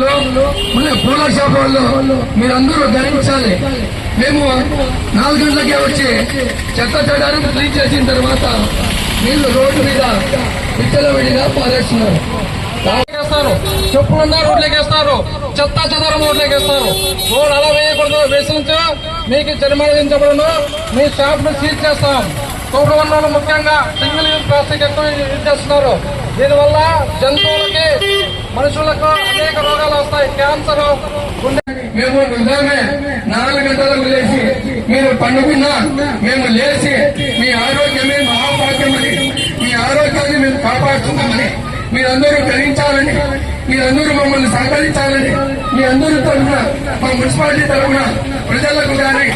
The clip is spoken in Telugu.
దుకాణాలు మళ్ళీ పూల షాప్ వాళ్ళు మీరందరూ గమనించాలి మేము నాలుగు గంటలకే వచ్చి చెత్త చెడాన్ని క్లీన్ చేసిన తర్వాత వీళ్ళు రోడ్డు మీద విచ్చలవిడిగా పారేస్తున్నారు. వేస్తారు చెప్పులున్నా రోడ్లకేస్తారు చెత్త చెదరం రోడ్లకేస్తారు రోడ్ అలా వేయకూడదు. వేసించు మీకు జరిమానా విధించబడును మీ షాప్ను సీజ్ చేస్తాం. తోట ముఖ్యంగా సింగిల్ యూజ్ ప్లాస్టిక్ ఎక్కువ యూజ్ చేస్తున్నారు. దీనివల్ల జంతువులకి క్యాన్సర్ మేము నిజమే నాలుగు గంటలకు లేచి మీరు పండుకున్నా మేము లేచి మీ ఆరోగ్యమే మహాభాగ్యమని మీ ఆరోగ్యాన్ని మేము కాపాడుతున్నామని మీరందరూ గ్రహించాలని మీరందరూ మమ్మల్ని సహకరించాలని మీ అందరూ తరఫున మా మున్సిపాలిటీ తరఫున ప్రజలకు కానీ